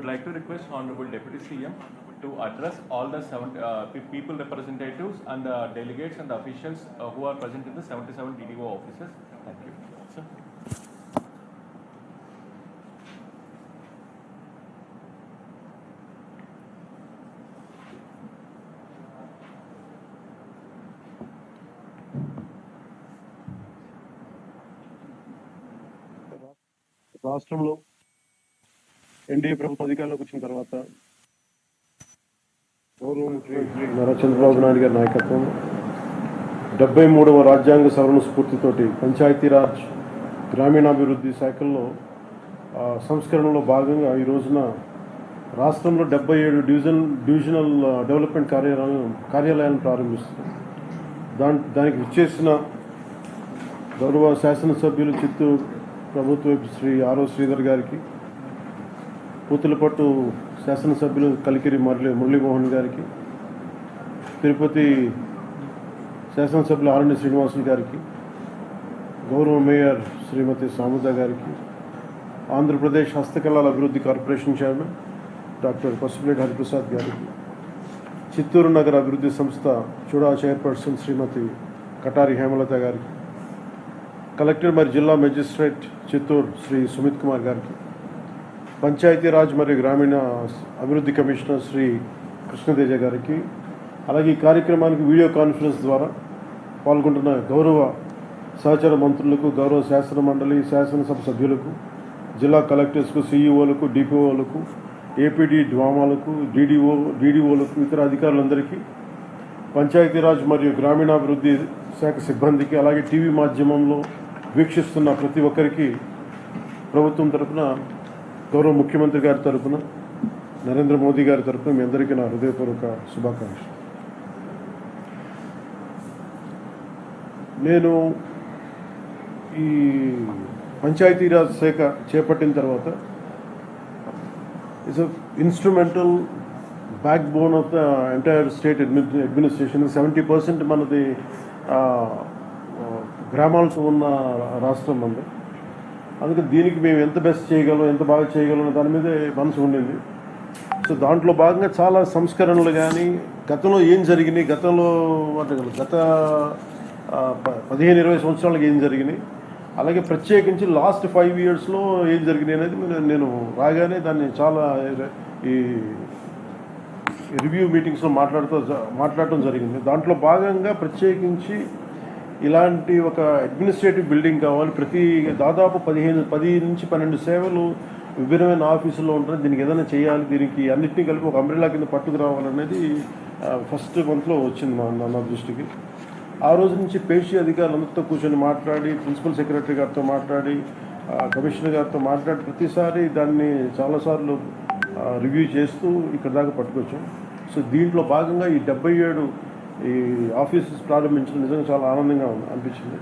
would like to request Honorable Deputy CM to address all the seven, uh, pe- people representatives and the delegates and the officials uh, who are present in the 77 DDO offices. Thank you. Sir. రాష్ట్రంలో NDA ప్రభుత్వం అధికారంలోకి వచ్చిన తర్వాత గౌరవ ముఖ్యమంత్రి నారా చంద్రబాబు నాయుడు గారి నాయకత్వం డెబ్బై మూడవ రాజ్యాంగ సవరణ స్ఫూర్తితోటి పంచాయతీరాజ్ గ్రామీణాభివృద్ధి శాఖల్లో సంస్కరణలో భాగంగా ఈ రోజున రాష్ట్రంలో డెబ్బై ఏడు డివిజన్ డివిజనల్ డెవలప్మెంట్ కార్యాలయం కార్యాలయాలను ప్రారంభిస్తుంది. దాని దానికి విచ్చేసిన గౌరవ శాసనసభ్యులు చిత్తూరు ప్రభుత్వ శ్రీ ఆరో శ్రీధర్ గారికి పూతులపట్టు శాసనసభ్యులు కలికిరి మురళి మురళీమోహన్ గారికి తిరుపతి శాసనసభ్యులు ఆరణ్య శ్రీనివాసులు గారికి గౌరవ మేయర్ శ్రీమతి సాముద గారికి ఆంధ్రప్రదేశ్ హస్తకళల అభివృద్ధి corporation chairman doctor Pasupuleti Hariprasad గారికి చిత్తూరు నగర అభివృద్ధి సంస్థ చూడా చైర్పర్సన్ శ్రీమతి కటారి హేమలత గారికి కలెక్టర్ మరియు జిల్లా మెజిస్ట్రేట్ చిత్తూరు శ్రీ సుమిత్ కుమార్ గారికి పంచాయతీరాజ్ మరియు గ్రామీణ అభివృద్ధి కమిషనర్ శ్రీ కృష్ణతేజ గారికి అలాగే ఈ కార్యక్రమానికి వీడియో కాన్ఫరెన్స్ ద్వారా పాల్గొంటున్న గౌరవ సహచర మంత్రులకు గౌరవ శాసన మండలి శాసనసభ సభ్యులకు జిల్లా కలెక్టర్స్కు సీఈఓలకు డిపిఓలకు ఏపీడీ డ్వామాలకు డీడీఓ డీడీఓలకు ఇతర అధికారులందరికీ పంచాయతీరాజ్ మరియు గ్రామీణాభివృద్ధి శాఖ సిబ్బందికి అలాగే టీవీ మాధ్యమంలో వీక్షిస్తున్న ప్రతి ఒక్కరికి ప్రభుత్వం తరపున గౌరవ ముఖ్యమంత్రి గారి తరపున నరేంద్ర మోదీ గారి తరపున మీ అందరికీ నా హృదయపూర్వక శుభాకాంక్షలు. నేను ఈ పంచాయతీరాజ్ శాఖ చేపట్టిన తర్వాత it's instrumental backbone of the entire state administration seventy percent మనది గ్రామాలతో ఉన్న రాష్ట్రం మనది అందుకే దీనికి మేము ఎంత బెస్ట్ చేయగలం ఎంత బాగా చేయగలం దాని మీదే మనసు ఉండింది. సో దాంట్లో భాగంగా చాలా సంస్కరణలు కానీ గతంలో ఏం జరిగినాయి గతంలో అంటే గత పదిహేను ఇరవై సంవత్సరాలకు ఏం జరిగినాయి అలాగే ప్రత్యేకించి లాస్ట్ ఫైవ్ ఇయర్స్లో ఏం జరిగినాయి అనేది నేను- రాగానే దాన్ని చాలా ఈ రివ్యూ మీటింగ్స్లో మాట్లాడుతూ మాట్లాడటం జరిగింది. దాంట్లో భాగంగా ప్రత్యేకించి ఇలాంటి ఒక అడ్మినిస్ట్రేటివ్ బిల్డింగ్ కావాలి. ప్రతి దాదాపు పదిహేను పది నుంచి పన్నెండు సేవలు విభిన్నమైన ఆఫీసులో ఉంటారు దీనికి ఏదైనా చేయాలి దీనికి అన్నింటినీ కలిపి ఒక అంబ్రెలా కింద పట్టుకురావాలనేది ఫస్ట్ మంత్లో వచ్చింది మా నా- దృష్టికి. ఆ రోజు నుంచి పేషీ అధికారులందరితో కూర్చొని మాట్లాడి ప్రిన్సిపల్ సెక్రటరీ గారితో మాట్లాడి కమిషనర్ గారితో మాట్లాడి ప్రతిసారి దాన్ని చాలాసార్లు రివ్యూ చేస్తూ ఇక్కడ దాకా పట్టుకొచ్చాం. సో దీంట్లో భాగంగా ఈ డెబ్బై ఏడు ఈ ఆఫీసెస్ ప్రారంభించడం నిజంగా చాలా ఆనందంగా ఉంది అనిపించింది.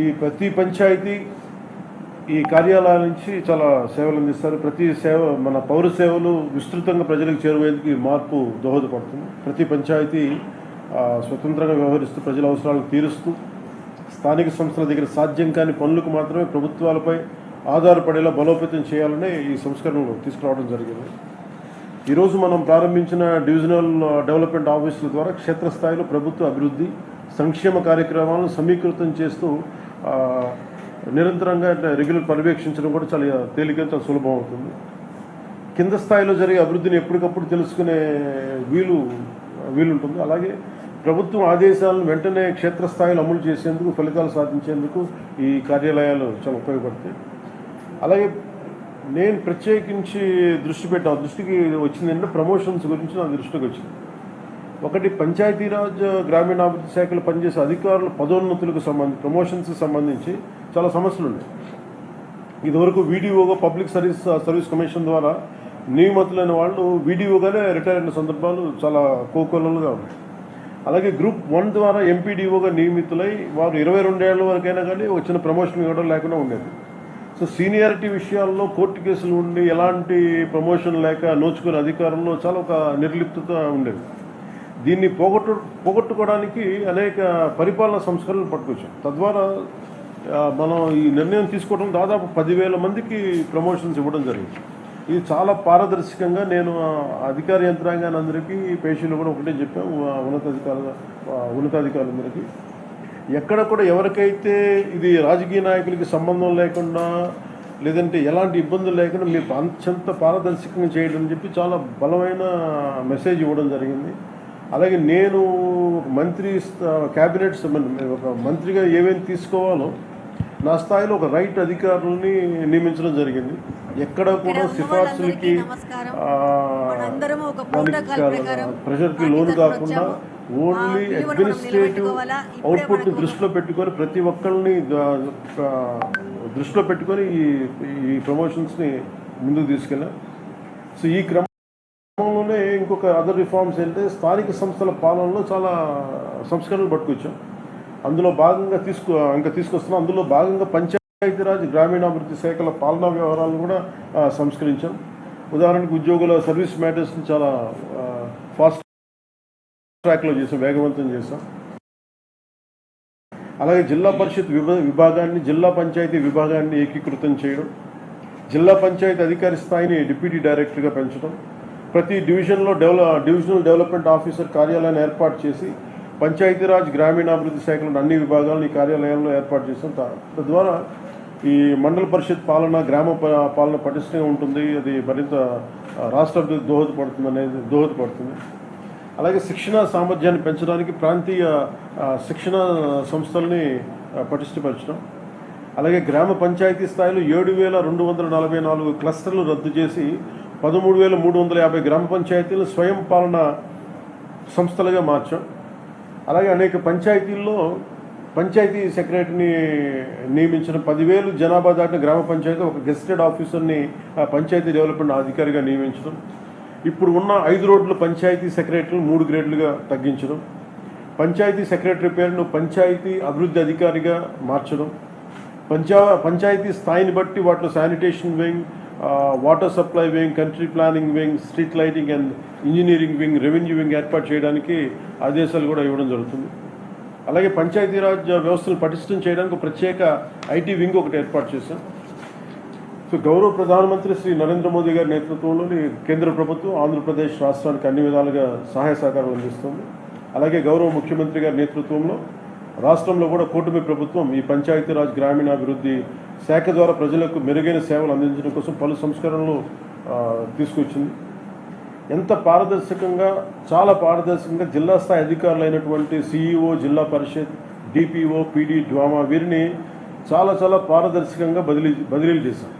ఈ ప్రతి పంచాయతీ ఈ కార్యాలయాల నుంచి చాలా సేవలు అందిస్తారు. ప్రతి సేవ మన పౌర సేవలు విస్తృతంగా ప్రజలకు చేరువేందుకు మార్పు దోహదపడుతుంది. ప్రతి పంచాయతీ స్వతంత్రంగా వ్యవహరిస్తూ ప్రజల అవసరాలను తీరుస్తూ స్థానిక సంస్థల దగ్గర సాధ్యం కాని పనులకు మాత్రమే ప్రభుత్వాలపై ఆధారపడేలా బలోపేతం చేయాలనే ఈ సంస్కరణలు తీసుకురావడం జరిగింది. ఈరోజు మనం ప్రారంభించిన డివిజనల్ డెవలప్మెంట్ ఆఫీసుల ద్వారా క్షేత్రస్థాయిలో ప్రభుత్వ అభివృద్ధి సంక్షేమ కార్యక్రమాలను సమీకృతం చేస్తూ నిరంతరంగా రెగ్యులర్ పర్యవేక్షించడం కూడా చాలా తేలిక చాలా సులభం అవుతుంది. కింద స్థాయిలో జరిగే అభివృద్ధిని ఎప్పటికప్పుడు తెలుసుకునే వీలు వీలుంటుంది. అలాగే ప్రభుత్వం ఆదేశాలను వెంటనే క్షేత్రస్థాయిలో అమలు చేసేందుకు ఫలితాలు సాధించేందుకు ఈ కార్యాలయాలు చాలా ఉపయోగపడతాయి. అలాగే నేను ప్రత్యేకించి దృష్టి పెట్టిన. దృష్టికి వచ్చింది ఏంటంటే ప్రమోషన్స్ గురించి నా దృష్టికి వచ్చింది. ఒకటి పంచాయతీరాజ్ గ్రామీణాభివృద్ధి శాఖలో పనిచేసే అధికారుల పదోన్నతులకు సంబంధించి ప్రమోషన్స్కి సంబంధించి చాలా సమస్యలు ఉన్నాయి. ఇదివరకు వీడియోగా పబ్లిక్ సర్వీస్ సర్వీస్ కమిషన్ ద్వారా నియమితులైన వాళ్ళు వీడియోగానే రిటైర్ అయిన సందర్భాలు చాలా కోకొల్లలుగా ఉన్నాయి. అలాగే గ్రూప్ వన్ ద్వారా ఎంపీడీఓగా నియమితులై వారు ఇరవై రెండేళ్ళ వరకైనా కానీ ఒక చిన్న ప్రమోషన్ ఇవ్వడం లేకుండా ఉండేది. సో సీనియారిటీ విషయాల్లో కోర్టు కేసులు ఉండి ఎలాంటి ప్రమోషన్ లేక నోచుకునే అధికారంలో చాలా ఒక నిర్లిప్తత ఉండేది. దీన్ని పోగొట్టు పోగొట్టుకోవడానికి అనేక పరిపాలన సంస్కరణలు పట్టుకొచ్చాం. తద్వారా మనం ఈ నిర్ణయం తీసుకోవడం దాదాపు పదివేల మందికి ప్రమోషన్స్ ఇవ్వడం జరిగింది. ఇది చాలా పారదర్శకంగా నేను అధికార యంత్రాంగాన్ని అందరికీ పేషీలు కూడా ఒకటే చెప్పాం. ఉన్నతాధికారుల ఉన్నతాధికారులందరికీ ఎక్కడ కూడా ఎవరికైతే ఇది రాజకీయ నాయకులకి సంబంధం లేకుండా లేదంటే ఎలాంటి ఇబ్బందులు లేకుండా మీరు అత్యంత పారదర్శకంగా చేయడం అని చెప్పి చాలా బలమైన మెసేజ్ ఇవ్వడం జరిగింది. అలాగే నేను ఒక మంత్రి క్యాబినెట్ ఒక మంత్రిగా ఏమేమి తీసుకోవాలో నా స్థాయిలో ఒక రైట్ అధికారులని నియమించడం జరిగింది. ఎక్కడ కూడా సిఫార్సులకి ప్రెషర్కి లోను కాకుండా. ఓన్లీ అడ్మినిస్ట్రేటివ్ అవుట్పుట్ని దృష్టిలో పెట్టుకొని ప్రతి ఒక్కరిని దృష్టిలో పెట్టుకొని ఈ ఈ ప్రమోషన్స్ని ముందుకు తీసుకెళ్ళాం. సో ఈ క్రమంలోనే ఇంకొక అదర్ రిఫార్మ్స్ ఏంటంటే స్థానిక సంస్థల పాలనలో చాలా సంస్కరణలు పట్టుకొచ్చాం. అందులో భాగంగా తీసుకు ఇంకా తీసుకొస్తున్నాం. అందులో భాగంగా పంచాయతీరాజ్ గ్రామీణాభివృద్ధి శాఖల పాలనా వ్యవహారాలను కూడా సంస్కరించాం. ఉదాహరణకు ఉద్యోగుల సర్వీస్ మ్యాటర్స్ని చాలా ఫాస్ట్ ట్రాక్లో చేసాం వేగవంతం చేసాం. అలాగే జిల్లా పరిషత్ విభ విభాగాన్ని జిల్లా పంచాయతీ విభాగాన్ని ఏకీకృతం చేయడం జిల్లా పంచాయతీ అధికారి స్థాయిని డిప్యూటీ డైరెక్టర్గా పెంచడం ప్రతి డివిజన్లో డెవలప్ డివిజనల్ డెవలప్మెంట్ ఆఫీసర్ కార్యాలయాన్ని ఏర్పాటు చేసి పంచాయతీరాజ్ గ్రామీణాభివృద్ధి శాఖలోని అన్ని విభాగాలను ఈ కార్యాలయంలో ఏర్పాటు చేసాం. తా- తద్వారా ఈ మండల పరిషత్ పాలన గ్రామ ప- పాలన పటిష్టంగా ఉంటుంది. అది మరింత రాష్ట్ర అభివృద్ధి దోహదపడుతుంది అనేది దోహదపడుతుంది. అలాగే శిక్షణ సామర్థ్యాన్ని పెంచడానికి ప్రాంతీయ శిక్షణ సంస్థల్ని పటిష్టపరచడం. అలాగే గ్రామ పంచాయతీ స్థాయిలో ఏడు వేల రెండు వందల నలభై నాలుగు క్లస్టర్లు రద్దు చేసి పదమూడు వేల మూడు వందల యాభై గ్రామ పంచాయతీలు స్వయం పాలన సంస్థలుగా మార్చాం. అలాగే అనేక పంచాయతీల్లో పంచాయతీ సెక్రటరీని నియమించిన పదివేలు జనాభా దాటిన గ్రామ పంచాయతీ ఒక గెస్టెడ్ ఆఫీసర్ని పంచాయతీ డెవలప్మెంట్ అధికారిగా నియమించడం. ఇప్పుడు ఉన్న ఐదు రోడ్లు పంచాయతీ సెక్రటరీలు మూడు గ్రేడ్లుగా తగ్గించడం పంచాయతీ సెక్రటరీ పేరును పంచాయతీ అభివృద్ధి అధికారిగా మార్చడం పంచా పంచాయతీ స్థాయిని బట్టి వాటిలో sanitation wing water supply wing country planning wing street lighting and engineering wing revenue wing ఏర్పాటు చేయడానికి ఆదేశాలు కూడా ఇవ్వడం జరుగుతుంది. అలాగే పంచాయతీరాజ్ వ్యవస్థను పటిష్టం చేయడానికి ఒక ప్రత్యేక ఐటీ వింగ్ ఒకటి ఏర్పాటు చేశాం. సో గౌరవ ప్రధానమంత్రి శ్రీ నరేంద్ర మోదీ గారి నేతృత్వంలోని కేంద్ర ప్రభుత్వం ఆంధ్రప్రదేశ్ రాష్ట్రానికి అన్ని విధాలుగా సహాయ సహకారాలు అందిస్తుంది. అలాగే గౌరవ ముఖ్యమంత్రి గారి నేతృత్వంలో రాష్ట్రంలో కూడా కూటమి ప్రభుత్వం ఈ పంచాయతీరాజ్ గ్రామీణాభివృద్ధి శాఖ ద్వారా ప్రజలకు మెరుగైన సేవలు అందించడం కోసం పలు సంస్కరణలు తీసుకొచ్చింది. ఎంత పారదర్శకంగా చాలా పారదర్శకంగా జిల్లా స్థాయి అధికారులైనటువంటి సిఇఓ జిల్లా పరిషత్ డిపిఓ పీడీ డ్వామా వీరిని చాలా చాలా పారదర్శకంగా బదిలీ బదిలీలు చేశాం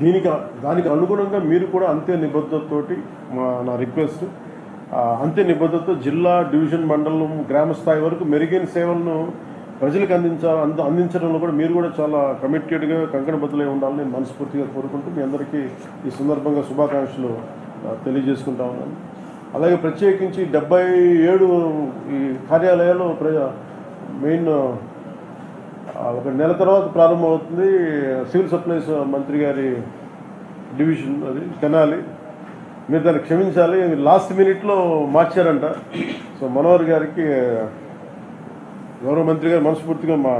దీనికి దానికి అనుగుణంగా మీరు కూడా అంతే నిబద్ధతతోటి మా నా రిక్వెస్ట్. అంతే నిబద్ధతతో జిల్లా డివిజన్ మండలం గ్రామ స్థాయి వరకు మెరుగైన సేవలను ప్రజలకు అందించాలి అంద అందించడంలో కూడా మీరు కూడా చాలా కమిటెడ్గా కంకణబద్ధులై ఉండాలని నేను మనస్ఫూర్తిగా కోరుకుంటూ మీ అందరికీ ఈ సందర్భంగా శుభాకాంక్షలు తెలియజేసుకుంటా ఉన్నాను. అలాగే ప్రత్యేకించి డెబ్బై ఏడు ఈ కార్యాలయాలు ప్రజ మెయిన్ ఒక నెల తర్వాత ప్రారంభమవుతుంది. సివిల్ సప్లైస్ మంత్రి గారి డివిజన్ అది తెనాలి. మీరు దాన్ని క్షమించాలి. లాస్ట్ మినిట్లో మార్చారంట. సో మనోహర్ గారికి గౌరవ మంత్రి గారు మనస్ఫూర్తిగా మా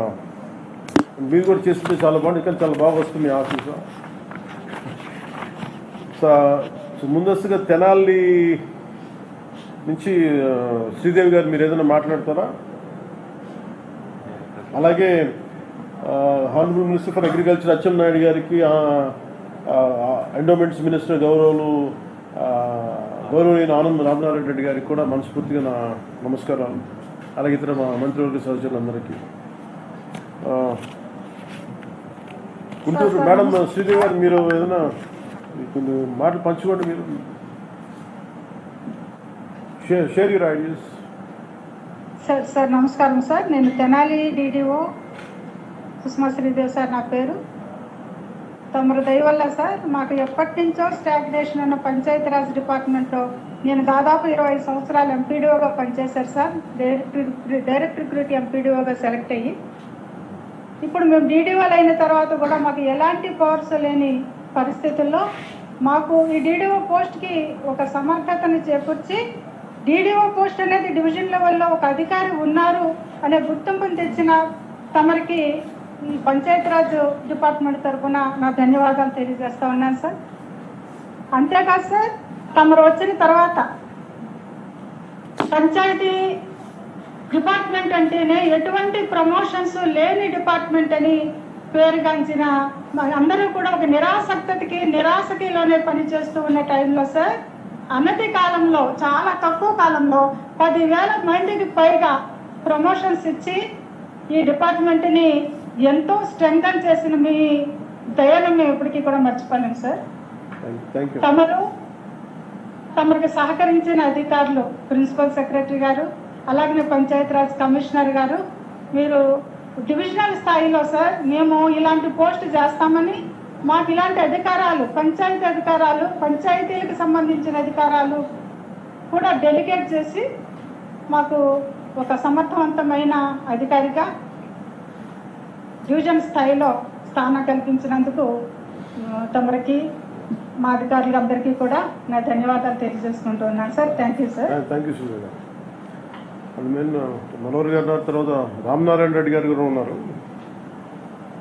మీరు కూడా చేస్తుంటే చాలా బాగుంది. కానీ చాలా బాగా వస్తుంది మీ ఆఫీసు. సో ముందస్తుగా తెనాలి నుంచి శ్రీదేవి గారు మీరు ఏదైనా మాట్లాడతారా? అలాగే honourable minister for agriculture Atchannaidu గారికి ఎండోమెంట్స్ మినిస్టర్ గౌరవులు ఆ, గౌరవనీయ ఆనంద్ రామనారాయణ రెడ్డి గారికి కూడా మనస్ఫూర్తిగా నా నమస్కారాలు. అలాగే ఇతర మా మంత్రివర్గ సహచరులందరికీ. గుంటూరు మేడం శ్రీదేవి గారు మీరు ఏదైనా కొన్ని మాటలు పంచుకోండి మీరు. Share share your ideas sir sir నమస్కారం సార్. నేను తెనాలి డిడిఓ సుష్మా శ్రీదేవ్ సార్ నా పేరు. తమరు దయ వల్ల సార్ మాకు ఎప్పటి నుంచో స్టాగ్నేషన్ ఉన్న పంచాయతీరాజ్ డిపార్ట్మెంట్లో నేను దాదాపు ఇరవై సంవత్సరాలు ఎంపీడీఓగా పనిచేశారు సార్. డైరెక్టర్ డైరెక్ట్ రిక్రూట్ ఎంపీడీఓగా సెలెక్ట్ అయ్యి. ఇప్పుడు మేము డీడీఓలు అయిన తర్వాత కూడా మాకు ఎలాంటి పవర్స్ లేని పరిస్థితుల్లో మాకు ఈ డీడీఓ పోస్ట్కి ఒక సమర్థతను చేకూర్చి డీడీఓ పోస్ట్ అనేది డివిజన్ లెవెల్లో ఒక అధికారి ఉన్నారు అనే గుర్తింపును తెచ్చిన తమరికి ఈ పంచాయతీరాజ్ డిపార్ట్మెంట్ తరఫున నా ధన్యవాదాలు తెలియజేస్తా ఉన్నాను సార్. అంతేకాదు సార్ తమరు వచ్చిన తర్వాత పంచాయతీ డిపార్ట్మెంట్ అంటేనే ఎటువంటి ప్రమోషన్స్ లేని డిపార్ట్మెంట్ అని పేరుగాంచిన అందరూ కూడా ఒక నిరాసక్తకి నిరాశకిలోనే పనిచేస్తూ ఉన్న టైంలో సార్ అనతి కాలంలో చాలా తక్కువ కాలంలో పదివేల మందికి పైగా ప్రమోషన్స్ ఇచ్చి ఈ డిపార్ట్మెంట్ని ఎంతో స్ట్రెంగ్తన్ చేసిన మీ దయను మేము ఇప్పటికీ కూడా మర్చిపోలేము సార్ తమరు తమరికి సహకరించిన అధికారులు ప్రిన్సిపల్ సెక్రటరీ గారు అలాగనే పంచాయతీరాజ్ కమిషనర్ గారు మీరు డివిజనల్ స్థాయిలో సార్ మేము ఇలాంటి పోస్ట్ చేస్తామని మాకు ఇలాంటి అధికారాలు పంచాయతీ అధికారాలు పంచాయతీలకు సంబంధించిన అధికారాలు కూడా డెలిగేట్ చేసి మాకు ఒక సమర్థవంతమైన అధికారిగా ఫ్యూజన్ స్థాయిలో స్థానం కల్పించినందుకు తమరికి మా అధికారులందరికీ కూడా నా ధన్యవాదాలు తెలియజేసుకుంటున్నాను sir thank you sir thank you Sujay మనోరు మెయిన్ మనోహర్ గారు తర్వాత రామనారాయణ రెడ్డి గారు కూడా ఉన్నారు.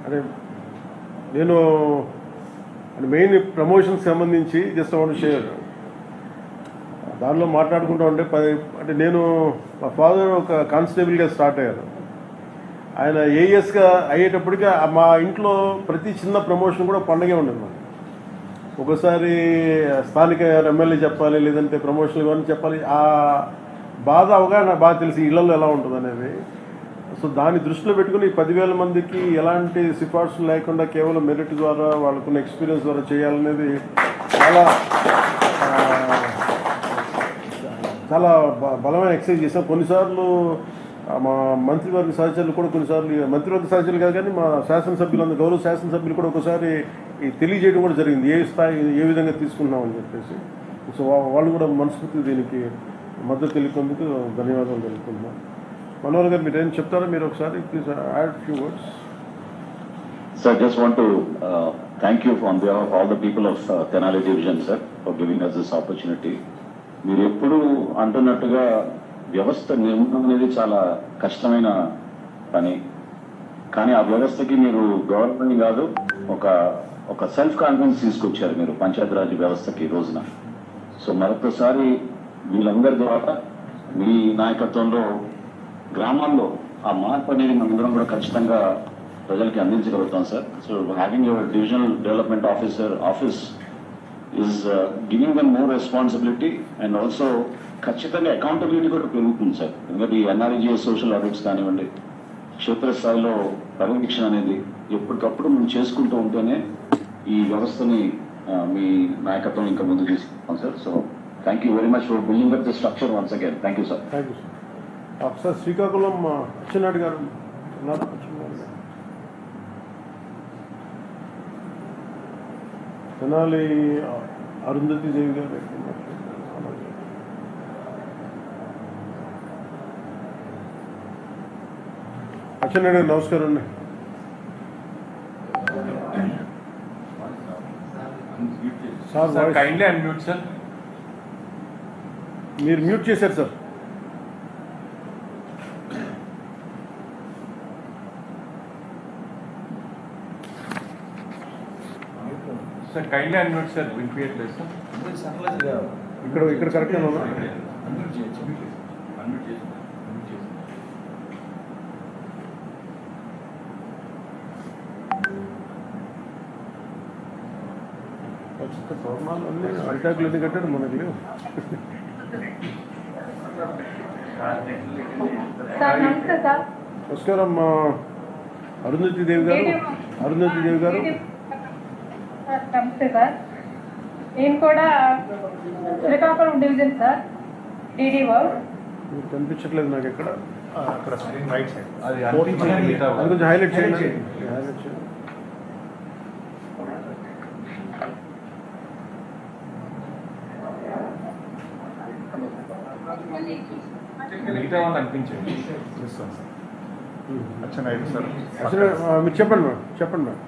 అదే నేను మెయిన్ ప్రమోషన్కి సంబంధించి జస్ట్ వన్ షేర్ దానిలో మాట్లాడుకుంటూ ఉంటే పది అంటే నేను మా ఫాదర్ ఒక కానిస్టేబుల్గా స్టార్ట్ అయ్యాను ఆయన ఏఎస్గా అయ్యేటప్పటికి మా ఇంట్లో ప్రతి చిన్న ప్రమోషన్ కూడా పండగే ఉండేది మాకు. ఒకసారి స్థానిక ఎమ్మెల్యే చెప్పాలి లేదంటే ప్రమోషన్ కానీ చెప్పాలి ఆ బాధ అవగాహన బాగా తెలిసి ఇళ్ళలో ఎలా ఉంటుంది అనేది. సో దాన్ని దృష్టిలో పెట్టుకుని పదివేల మందికి ఎలాంటి సిఫార్సులు లేకుండా కేవలం మెరిట్ ద్వారా వాళ్ళకున్న ఎక్స్పీరియన్స్ ద్వారా చేయాలనేది చాలా చాలా బ- బలమైన ఎక్సర్సైజ్ చేసాం కొన్నిసార్లు మా మంత్రివర్గ సహచరులు కూడా కొన్నిసార్లు మంత్రివర్గ సహచరులు కాదు కానీ మా శాసనసభ్యులు గౌరవ శాసనసభ్యులు కూడా ఒకసారి తెలియజేయడం కూడా జరిగింది. ఏ స్థాయి ఏ విధంగా తీసుకున్నామని చెప్పేసి. సో వాళ్ళు కూడా మనస్ఫూర్తి దీనికి మద్దతు తెలిపేందుకు ధన్యవాదాలు తెలుపుకుంటున్నాం. మనోహర్ గారు మీరు ఏం చెప్తారా మీరు ఒకసారి please add few words Sir, just want to uh, thank you on behalf of all the people of uh, Tenali Division, sir, for giving us this opportunity. మీరు ఎప్పుడు అంటున్నట్టుగా వ్యవస్థ నిర్మాణం అనేది చాలా కష్టమైన పని. కానీ ఆ వ్యవస్థకి మీరు గవర్నమెంట్ కాదు ఒక ఒక సెల్ఫ్ కాన్ఫిడెన్స్ తీసుకొచ్చారు మీరు పంచాయతీరాజ్ వ్యవస్థకి ఈ రోజున. సో మరొకసారి వీళ్ళందరి ద్వారా మీ నాయకత్వంలో గ్రామాల్లో ఆ మార్పు అనేది మనందరం కూడా ఖచ్చితంగా ప్రజలకి అందించగలుగుతాం sir. So having your divisional development officer office is giving them more responsibility and also ఖచ్చితంగా అకౌంటబిలిటీ కూడా పెరుగుతుంది సార్. ఎందుకంటే ఈ ఎన్ఆర్జీఎస్ సోషల్ ఆడిట్స్ కానివ్వండి క్షేత్రస్థాయిలో పర్యవేక్షణ అనేది ఎప్పటికప్పుడు మనం చేసుకుంటూ ఉంటేనే ఈ వ్యవస్థని మీ నాయకత్వం ఇంకా ముందుకు తీసుకుంటాం sir. So thank you very much for building up the structure once again thank you sir thank you sir sir Srikakulam ఆ, అచ్చెన్నాయుడు గారు తెనాలి అరుంధతి దేవి గారు. గారు నమస్కారం అండి సార్ kindly unmute, sir. మీరు మ్యూట్ చేశారు sir Sir, kindly unmute, sir. వినిపించట్లేదు, sir. ఇక్కడ ఇక్కడ కరెక్ట్గా ఉందా అరిటాకులు ఎన్ని కట్టాడు మనకి లేవు. సార్ నమస్తే సార్. నమస్కారం మా అరుంధతి దేవి గారు. అరుంధతి దేవి గారు. సార్ నమస్తే సార్. నేను కూడా శ్రీకాకుళం డివిజన్ సార్ మీకు కనిపించట్లేదు నాకు ఎక్కడ. అక్కడ రైట్ సైడ్. అది అనిపించేది మిగతా అది వాళ్ళు. కొంచెం హైలైట్ చేయండి. హైలైట్ చేయండి. మిగతా వాళ్ళు అనిపించేది అచ్చా నైట్ సార్. అసలు ఆ, మీరు చెప్పండి మేడం చెప్పండి మేడం.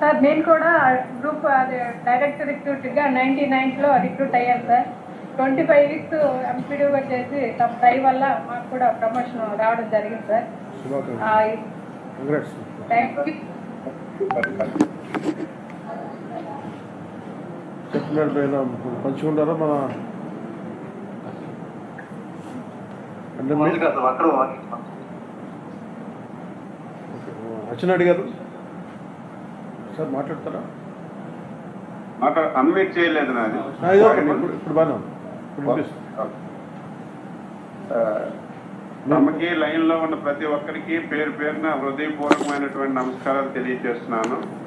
సార్ నేను కూడా గ్రూప్ అదే డైరెక్ట్ రిక్రూట్గా నైన్టీ నైన్లో రిక్రూట్ అయ్యాను సార్. ట్వంటీ ఫైవ్ వీక్స్ ఎంపీడీగా చేసి తమ దయ వల్ల మాకు కూడా ప్రమోషన్ రావడం జరిగింది సార్. చెప్పినట్టు పైన పంచుకుంటారా మన అంటే మీ- అచ్చెన్నాయుడు గారు సార్ మాట్లాడతారా? మాట అన్వైట్ చేయలేదు నాది. ఇప్పుడు ఇప్పుడు బాగా ఇప్పుడు వినిపిస్తుంది. ఆ, తమకి లైన్లో ఉన్న ప్రతి ఒక్కరికి పేరు పేరున హృదయపూర్వకమైనటువంటి నమస్కారాలు తెలియజేస్తున్నాను.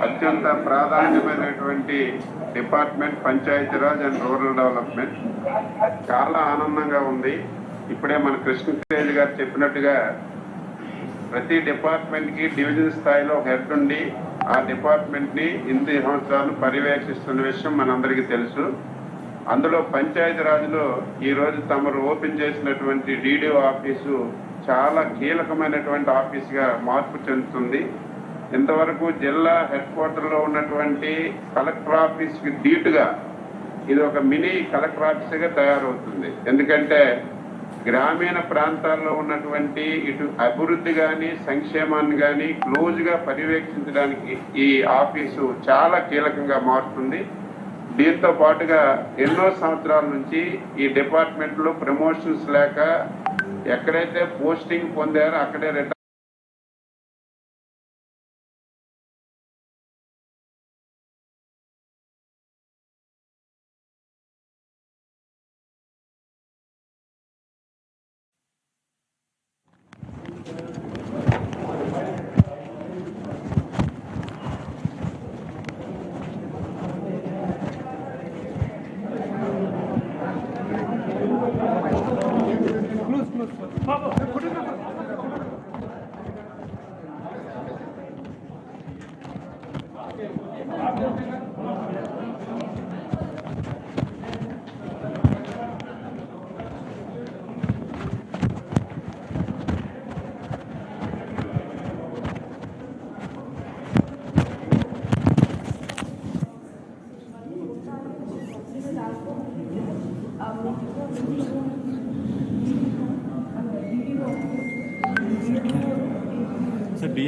అత్యంత ప్రాధాన్యమైనటువంటి department Panchayati Raj and rural development. చాలా ఆనందంగా ఉంది. ఇప్పుడే మన కృష్ణతేజ్ గారు చెప్పినట్టుగా ప్రతి డిపార్ట్మెంట్కి డివిజన్ స్థాయిలో ఒక హెడ్ ఉండి ఆ డిపార్ట్మెంట్ని ఇన్ని సంవత్సరాలు పర్యవేక్షిస్తున్న విషయం మనందరికీ తెలుసు. అందులో పంచాయతీ ఈరోజు తమరు ఓపెన్ చేసినటువంటి డీడీఓ ఆఫీసు చాలా కీలకమైనటువంటి ఆఫీస్గా మార్పు చెందుతుంది. ఇంతవరకు జిల్లా హెడ్ క్వార్టర్లో ఉన్నటువంటి కలెక్టర్ ఆఫీస్కి డీటుగా ధీటుగా ఇది ఒక మినీ కలెక్టర్ ఆఫీస్గా తయారవుతుంది. ఎందుకంటే గ్రామీణ ప్రాంతాల్లో ఉన్నటువంటి ఇటు అభివృద్ధి కానీ సంక్షేమాన్ని కానీ క్లోజ్గా పర్యవేక్షించడానికి ఈ ఆఫీసు చాలా కీలకంగా మారుతుంది. దీంతో పాటుగా ఎన్నో సంవత్సరాల నుంచి ఈ డిపార్ట్మెంట్లో ప్రమోషన్స్ లేక ఎక్కడైతే పోస్టింగ్ పొందారో అక్కడే retire あっこれだから。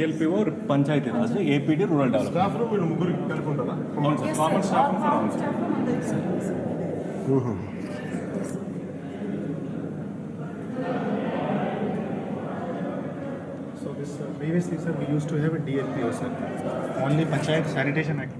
Sir DLPO Panchayati Raj APD rural development స్టాఫ్లో మీరు ముగ్గురు కలిపి ఉంటారా అవును సార్ కామన్ స్టాఫ్ అవును sir So this, uh, previously, sir, we used to have a DLPO, sir. Only Panchayat Sanitation Act.